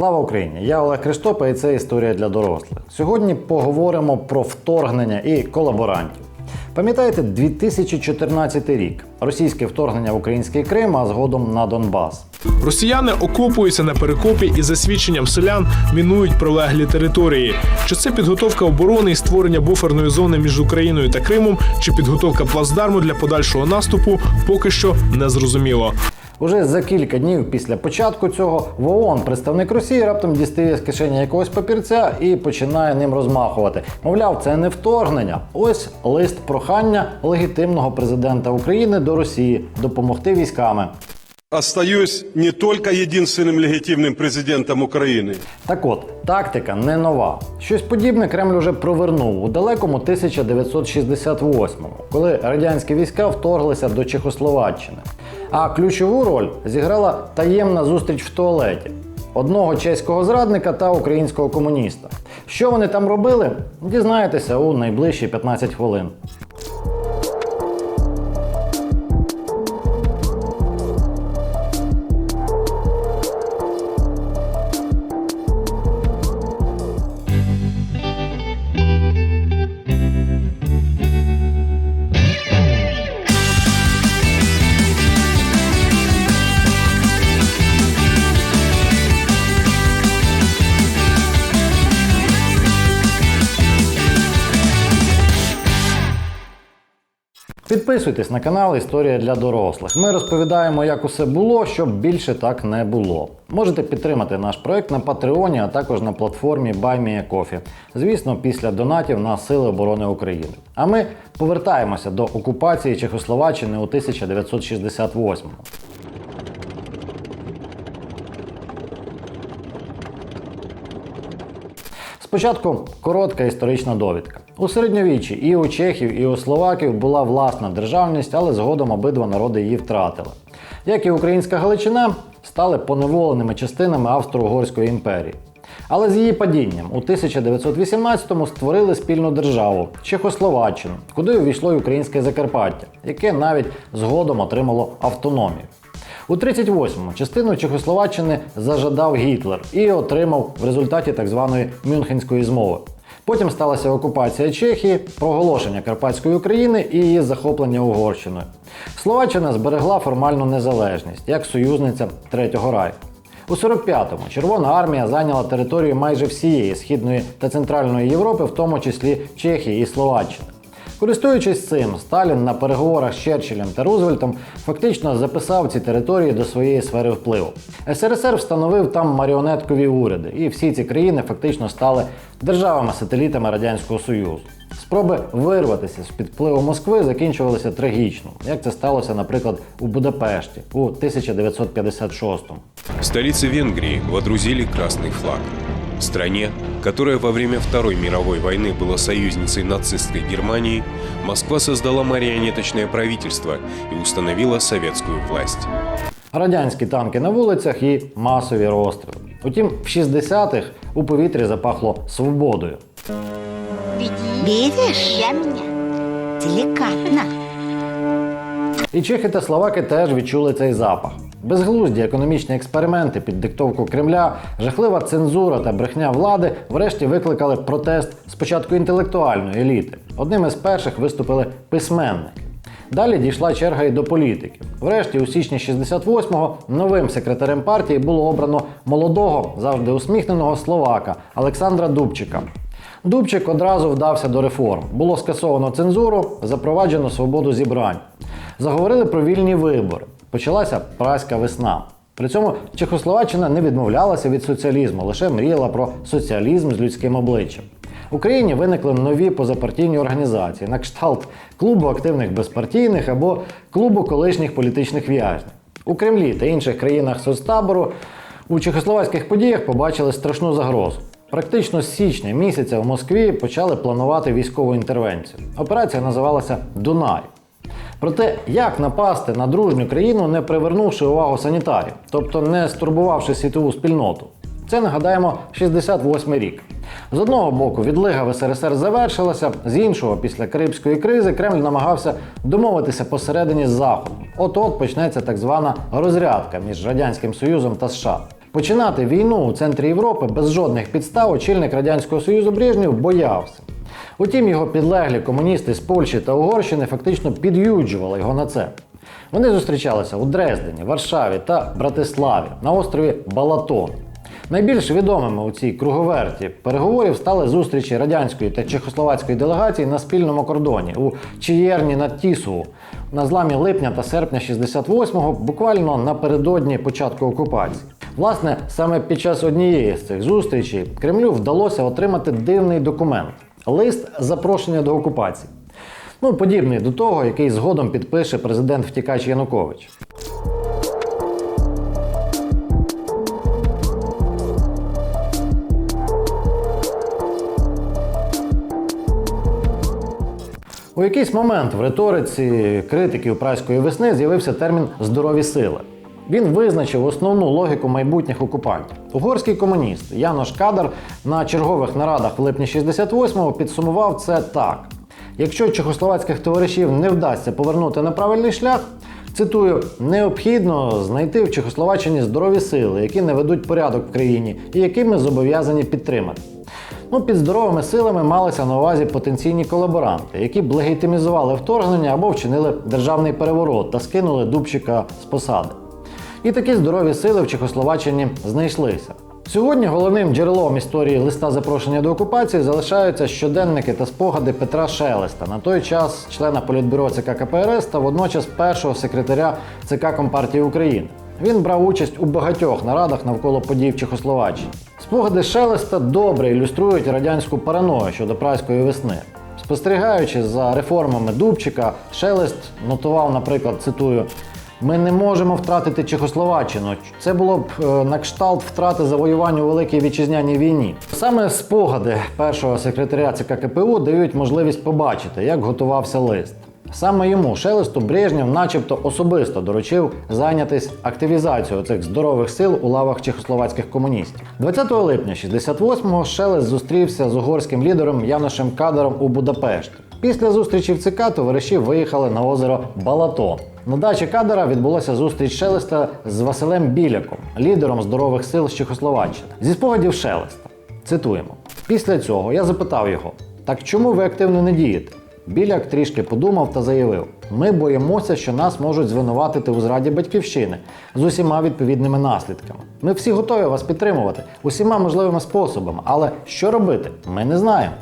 Слава Україні! Я Олег Криштопа і це історія для дорослих. Сьогодні поговоримо про вторгнення і колаборантів. Пам'ятаєте 2014 рік російське вторгнення в український Крим, а згодом на Донбас. Росіяни окопуються на перекопі і за свідченням селян мінують прилеглі території. Чи це підготовка оборони і створення буферної зони між Україною та Кримом, чи підготовка плацдарму для подальшого наступу, поки що не зрозуміло. Уже за кілька днів після початку цього в ООН представник Росії раптом дістає з кишені якогось папірця і починає ним розмахувати. Мовляв, це не вторгнення. Ось лист прохання легітимного президента України до Росії допомогти військами Остаюсь не только единственным легитимным президентом Украины, Так от, тактика не нова. Щось подібне Кремль уже провернув у далекому 1968-му, коли радянські війська вторглися до Чехословаччини. А ключову роль зіграла таємна зустріч в туалеті одного чеського зрадника та українського комуніста. Що вони там робили, дізнаєтеся у найближчі 15 хвилин. Підписуйтесь на канал Історія для дорослих. Ми розповідаємо, як усе було, щоб більше так не було. Можете підтримати наш проект на Патреоні, а також на платформі BuyMeACoffee. Звісно, після донатів на Сили оборони України. А ми повертаємося до окупації Чехословаччини у 1968-му. Спочатку коротка історична довідка. У середньовіччі і у чехів, і у словаків була власна державність, але згодом обидва народи її втратили. Як і українська Галичина, стали поневоленими частинами Австро-Угорської імперії. Але з її падінням у 1918-му створили спільну державу Чехословаччину, куди увійшло й українське Закарпаття, яке навіть згодом отримало автономію. У 38-му частину Чехословаччини зажадав Гітлер і отримав в результаті так званої Мюнхенської змови. Потім сталася окупація Чехії, проголошення Карпатської України і її захоплення Угорщиною. Словаччина зберегла формальну незалежність як союзниця Третього Райху. У 45-му Червона армія зайняла територію майже всієї східної та центральної Європи, в тому числі Чехії і Словаччини. Користуючись цим, Сталін на переговорах з Черчиллем та Рузвельтом фактично записав ці території до своєї сфери впливу. СРСР встановив там маріонеткові уряди, і всі ці країни фактично стали державами-сателітами Радянського Союзу. Спроби вирватися з під впливу Москви закінчувалися трагічно, як це сталося, наприклад, у Будапешті у 1956-му. В столице Венгрии водрузили красный флаг. В стране, которая во время Второй мировой войны была союзницей нацистской Германии, Москва создала марионеточное правительство и установила советскую власть. Радянські танки на вулицях і масові розстріли. Утім, в 60-х у повітрі запахло свободою. Видишь? Я меня. Деликатно. І чехи та словаки теж відчули цей запах. Безглузді економічні експерименти під диктовку Кремля, жахлива цензура та брехня влади врешті викликали протест спочатку інтелектуальної еліти. Одним із перших виступили письменники. Далі дійшла черга і до політиків. Врешті, у січні 68-го новим секретарем партії було обрано молодого, завжди усміхненого словака Олександра Дубчика. Дубчик одразу вдався до реформ. Було скасовано цензуру, запроваджено свободу зібрань. Заговорили про вільні вибори. Почалася праська весна. При цьому Чехословаччина не відмовлялася від соціалізму, лише мріяла про соціалізм з людським обличчям. В Україні виникли нові позапартійні організації на кшталт клубу активних безпартійних або клубу колишніх політичних в'язнів. У Кремлі та інших країнах соцтабору у чехословацьких подіях побачили страшну загрозу. Практично з січня місяця в Москві почали планувати військову інтервенцію. Операція називалася Дунай. Проте, як напасти на дружню країну, не привернувши увагу санітарів, тобто не стурбувавши світову спільноту? Це нагадаємо 68 рік. З одного боку, відлига в СРСР завершилася, з іншого, після Карибської кризи, Кремль намагався домовитися посередині з Заходом. От-от почнеться так звана розрядка між Радянським Союзом та США. Починати війну у центрі Європи без жодних підстав очільник Радянського Союзу Брежнєв боявся. Утім, його підлеглі комуністи з Польщі та Угорщини фактично під'юджували його на це. Вони зустрічалися у Дрездені, Варшаві та Братиславі на острові Балатон. Найбільш відомими у цій круговерті переговорів стали зустрічі радянської та чехословацької делегації на спільному кордоні у Чиєрні над Тісову на зламі липня та серпня 68-го, буквально напередодні початку окупації. Власне, саме під час однієї з цих зустрічей Кремлю вдалося отримати дивний документ лист запрошення до окупації. Ну, подібний до того, який згодом підпише президент втікач Янукович. У якийсь момент в риториці критиків праської весни з'явився термін здорові сили. Він визначив основну логіку майбутніх окупантів. Угорський комуніст Янош Кадар на чергових нарадах в липні 68-го підсумував це так: якщо чехословацьких товаришів не вдасться повернути на правильний шлях, цитую, необхідно знайти в Чехословаччині здорові сили, які наведуть порядок в країні і які ми зобов'язані підтримати. Ну, під здоровими силами малися на увазі потенційні колаборанти, які б легітимізували вторгнення або вчинили державний переворот та скинули Дубчика з посади. І такі здорові сили в Чехословаччині знайшлися. Сьогодні головним джерелом історії листа запрошення до окупації залишаються щоденники та спогади Петра Шелеста, на той час члена політбюро ЦК КПРС та водночас першого секретаря ЦК Компартії України. Він брав участь у багатьох нарадах навколо подій в Чехословаччині. Спогади Шелеста добре ілюструють радянську параною щодо праської весни. Спостерігаючи за реформами Дубчика, Шелест нотував, наприклад, цитую. Ми не можемо втратити Чехословаччину. Це було б е, на кшталт втрати завоювань у Великій Вітчизняній війні. Саме спогади першого секретаря ЦК КПУ дають можливість побачити, як готувався лист. Саме йому Шелесту Брежнєв начебто особисто доручив зайнятись активізацією цих здорових сил у лавах чехословацьких комуністів. 20 липня 68-го Шелест зустрівся з угорським лідером Яношем Кадаром у Будапешті. Після зустрічі в ЦК товариші виїхали на озеро Балатон. На дачі Кадара відбулася зустріч Шелеста з Василем Біляком, лідером здорових сил з Чехословаччини. Зі спогадів Шелеста. Цитуємо: після цього я запитав його: так чому ви активно не дієте? Біляк трішки подумав та заявив: ми боїмося, що нас можуть звинуватити у зраді батьківщини з усіма відповідними наслідками. Ми всі готові вас підтримувати усіма можливими способами, але що робити, ми не знаємо.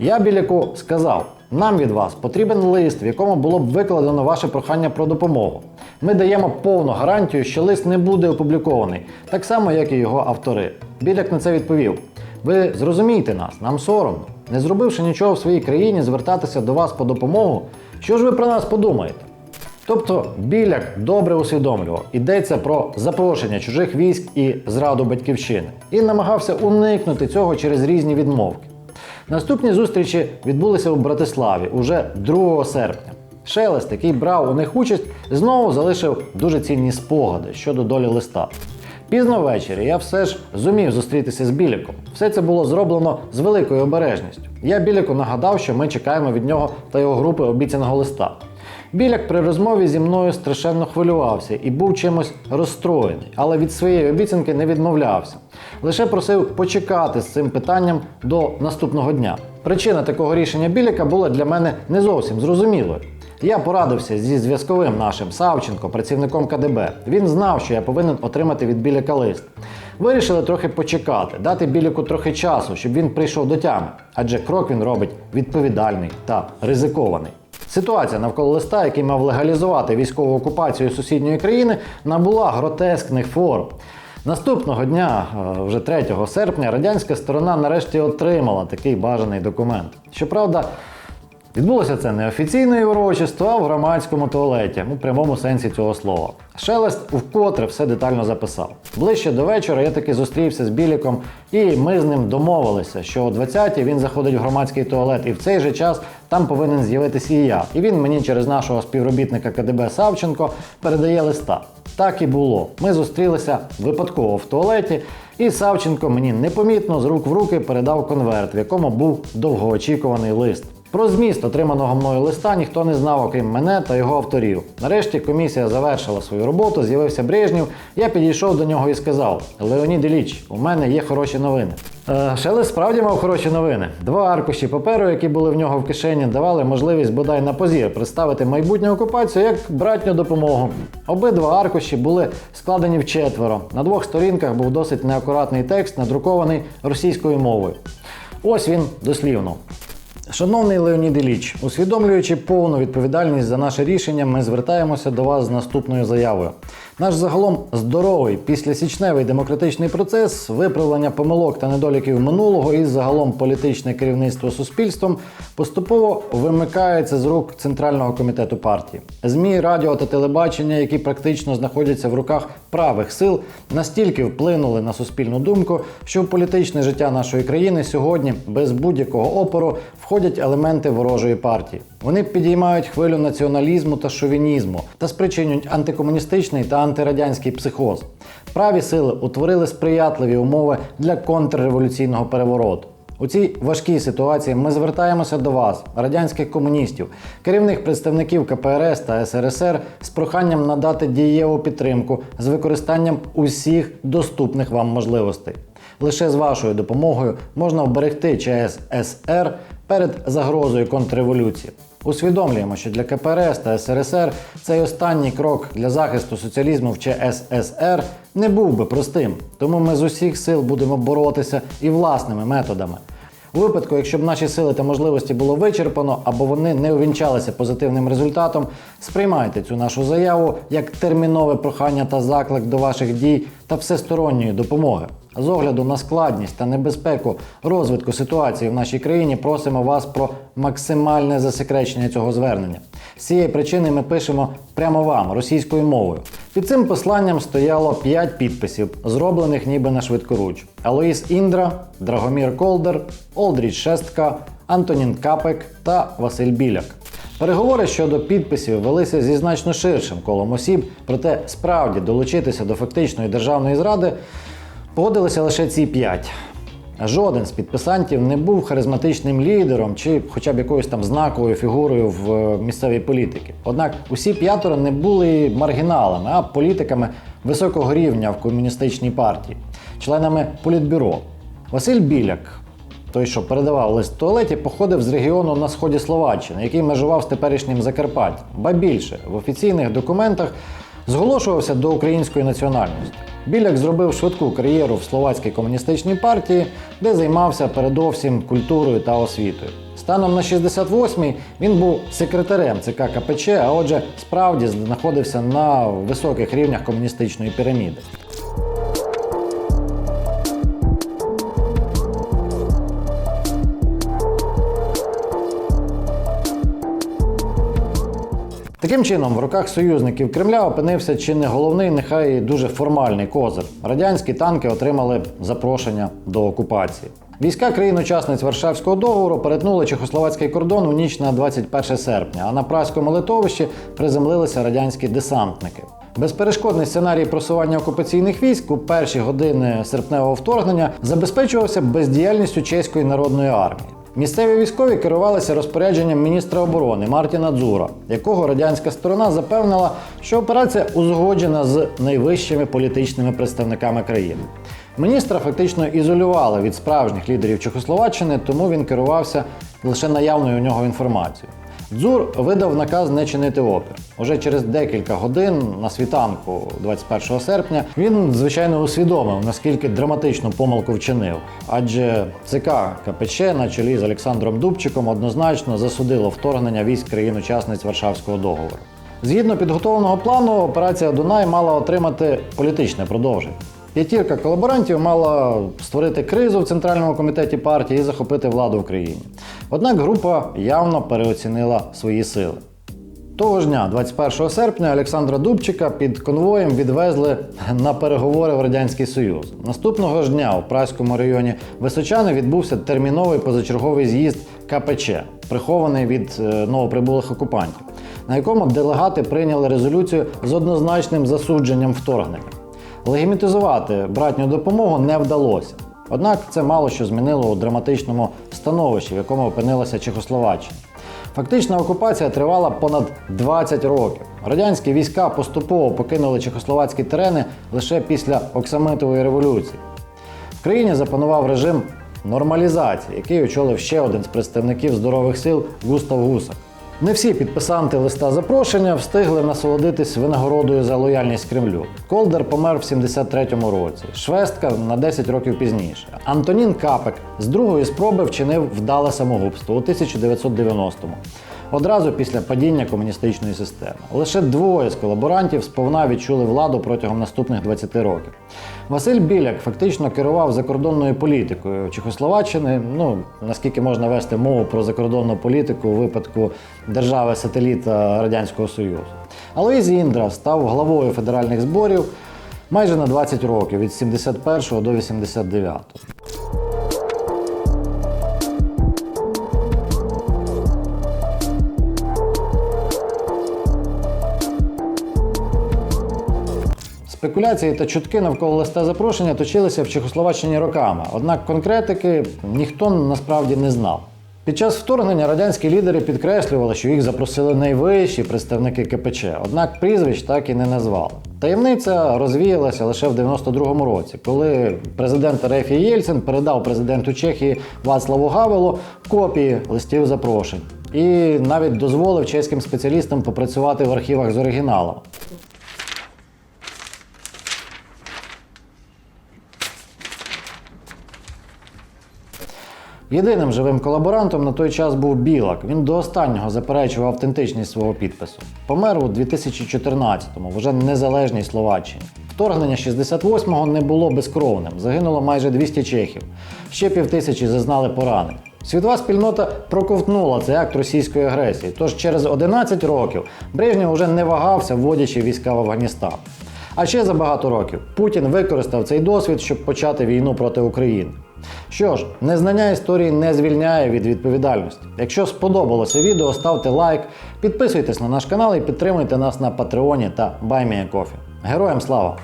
Я Біляку сказав: нам від вас потрібен лист, в якому було б викладено ваше прохання про допомогу. Ми даємо повну гарантію, що лист не буде опублікований, так само, як і його автори. Біляк на це відповів: Ви зрозумійте нас, нам соромно. Не зробивши нічого в своїй країні, звертатися до вас по допомогу. Що ж ви про нас подумаєте? Тобто Біляк добре усвідомлював, йдеться про запрошення чужих військ і зраду батьківщини, і намагався уникнути цього через різні відмовки. Наступні зустрічі відбулися у Братиславі уже 2 серпня. Шелест, який брав у них участь, знову залишив дуже цінні спогади щодо долі листа. Пізно ввечері я все ж зумів зустрітися з Біліком. Все це було зроблено з великою обережністю. Я Біліку нагадав, що ми чекаємо від нього та його групи обіцяного листа. Біляк при розмові зі мною страшенно хвилювався і був чимось розстроєний, але від своєї обіцянки не відмовлявся. Лише просив почекати з цим питанням до наступного дня. Причина такого рішення Біляка була для мене не зовсім зрозумілою. Я порадився зі зв'язковим нашим Савченко, працівником КДБ. Він знав, що я повинен отримати від Біляка лист. Вирішили трохи почекати, дати Біляку трохи часу, щоб він прийшов до тями, адже крок він робить відповідальний та ризикований. Ситуація навколо листа, який мав легалізувати військову окупацію сусідньої країни, набула гротескних форм. Наступного дня, е, вже 3 серпня, радянська сторона нарешті отримала такий бажаний документ. Щоправда, Відбулося це не офіційно і урочисто, а в громадському туалеті, у прямому сенсі цього слова. Шелест вкотре все детально записав. Ближче до вечора я таки зустрівся з Біліком, і ми з ним домовилися, що о 20-й він заходить в громадський туалет, і в цей же час там повинен з'явитися і я. І він мені через нашого співробітника КДБ Савченко передає листа. Так і було. Ми зустрілися випадково в туалеті, і Савченко мені непомітно з рук в руки передав конверт, в якому був довгоочікуваний лист. Про зміст отриманого мною листа ніхто не знав, окрім мене та його авторів. Нарешті комісія завершила свою роботу, з'явився Брежнєв. Я підійшов до нього і сказав: Леонід Іліч, у мене є хороші новини. Е, справді мав хороші новини. Два аркуші паперу, які були в нього в кишені, давали можливість бодай на позір представити майбутню окупацію як братню допомогу. Обидва аркуші були складені вчетверо. На двох сторінках був досить неакуратний текст, надрукований російською мовою. Ось він дослівно. Шановний Леонід Іліч, усвідомлюючи повну відповідальність за наше рішення, ми звертаємося до вас з наступною заявою. Наш загалом здоровий післясічневий демократичний процес, виправлення помилок та недоліків минулого і загалом політичне керівництво суспільством поступово вимикається з рук Центрального комітету партії. ЗМІ, радіо та телебачення, які практично знаходяться в руках правих сил, настільки вплинули на суспільну думку, що в політичне життя нашої країни сьогодні без будь-якого опору входять елементи ворожої партії. Вони підіймають хвилю націоналізму та шовінізму та спричинюють антикомуністичний та антирадянський психоз. Праві сили утворили сприятливі умови для контрреволюційного перевороту. У цій важкій ситуації ми звертаємося до вас, радянських комуністів, керівних представників КПРС та СРСР, з проханням надати дієву підтримку з використанням усіх доступних вам можливостей. Лише з вашою допомогою можна вберегти ЧС СР перед загрозою контрреволюції. Усвідомлюємо, що для КПРС та СРСР цей останній крок для захисту соціалізму в ЧССР не був би простим, тому ми з усіх сил будемо боротися і власними методами. У випадку, якщо б наші сили та можливості було вичерпано або вони не увінчалися позитивним результатом, сприймайте цю нашу заяву як термінове прохання та заклик до ваших дій та всесторонньої допомоги. З огляду на складність та небезпеку розвитку ситуації в нашій країні просимо вас про максимальне засекречення цього звернення. З цієї причини ми пишемо прямо вам російською мовою. Під цим посланням стояло 5 підписів, зроблених ніби на швидкоруч: Алоїс Індра, Драгомір Колдер, Олдріч Шестка, Антонін Капек та Василь Біляк. Переговори щодо підписів велися зі значно ширшим колом осіб, проте справді долучитися до фактичної державної зради погодилися лише ці п'ять. Жоден з підписантів не був харизматичним лідером чи хоча б якоюсь там знаковою фігурою в е, місцевій політиці. Однак усі п'ятеро не були маргіналами, а політиками високого рівня в комуністичній партії, членами політбюро. Василь Біляк, той, що передавав лист в туалеті, походив з регіону на сході Словаччини, який межував з теперішнім Закарпаттям. Ба більше в офіційних документах зголошувався до української національності. Біляк зробив швидку кар'єру в словацькій комуністичній партії, де займався передовсім культурою та освітою. Станом на 68-й він був секретарем ЦК КПЧ, а отже, справді знаходився на високих рівнях комуністичної піраміди. Таким чином, в руках союзників Кремля опинився чи не головний, нехай і дуже формальний козир. Радянські танки отримали запрошення до окупації. Війська країн-учасниць Варшавського договору перетнули чехословацький кордон у ніч на 21 серпня, а на праському литовищі приземлилися радянські десантники. Безперешкодний сценарій просування окупаційних військ у перші години серпневого вторгнення забезпечувався бездіяльністю чеської народної армії. Місцеві військові керувалися розпорядженням міністра оборони Мартіна Дзура, якого радянська сторона запевнила, що операція узгоджена з найвищими політичними представниками країни. Міністра фактично ізолювали від справжніх лідерів Чехословаччини, тому він керувався лише наявною у нього інформацією. Дзур видав наказ не чинити опір. Уже через декілька годин на світанку, 21 серпня, він звичайно усвідомив, наскільки драматичну помилку вчинив. Адже ЦК КПЧ на чолі з Олександром Дубчиком однозначно засудило вторгнення військ країн-учасниць Варшавського договору. Згідно підготовленого плану, операція Дунай мала отримати політичне продовження. П'ятірка колаборантів мала створити кризу в центральному комітеті партії і захопити владу в країні. Однак група явно переоцінила свої сили. Того ж дня, 21 серпня, Олександра Дубчика під конвоєм відвезли на переговори в Радянський Союз. Наступного ж дня у Праському районі Височани відбувся терміновий позачерговий з'їзд КПЧ, прихований від е, новоприбулих окупантів, на якому делегати прийняли резолюцію з однозначним засудженням вторгнення. Легімітизувати братню допомогу не вдалося. Однак це мало що змінило у драматичному становищі, в якому опинилася Чехословаччина. Фактична окупація тривала понад 20 років. Радянські війська поступово покинули чехословацькі терени лише після Оксамитової революції. В країні запанував режим нормалізації, який очолив ще один з представників здорових сил Густав Гусак. Не всі підписанти листа запрошення встигли насолодитись винагородою за лояльність Кремлю. Колдер помер в 73-му році, Швестка на 10 років пізніше. Антонін Капек з другої спроби вчинив вдале самогубство у 1990-му. Одразу після падіння комуністичної системи. Лише двоє з колаборантів сповна відчули владу протягом наступних 20 років. Василь Біляк фактично керував закордонною політикою Чехословаччини. Ну наскільки можна вести мову про закордонну політику у випадку держави сателіта Радянського Союзу. Алоїз Індра став главою федеральних зборів майже на 20 років від 71 до 89. Спекуляції та чутки навколо листа запрошення точилися в Чехословаччині роками, однак конкретики ніхто насправді не знав. Під час вторгнення радянські лідери підкреслювали, що їх запросили найвищі представники КПЧ, однак прізвищ так і не назвали. Таємниця розвіялася лише в 92-му році, коли президент РФ Єльцин передав президенту Чехії Вацлаву Гавелу копії листів запрошень і навіть дозволив чеським спеціалістам попрацювати в архівах з оригіналом. Єдиним живим колаборантом на той час був Білак. Він до останнього заперечував автентичність свого підпису. Помер у 2014-му, в уже незалежній Словаччині. Вторгнення 68-го не було безкровним. Загинуло майже 200 чехів. Ще півтисячі зазнали поранень. Світова спільнота проковтнула цей акт російської агресії. Тож через 11 років Брежнєв уже не вагався, вводячи війська в Афганістан. А ще за багато років Путін використав цей досвід, щоб почати війну проти України. Що ж, незнання історії не звільняє від відповідальності. Якщо сподобалося відео, ставте лайк, підписуйтесь на наш канал і підтримуйте нас на Патреоні та BuyMeACoffee. Героям слава!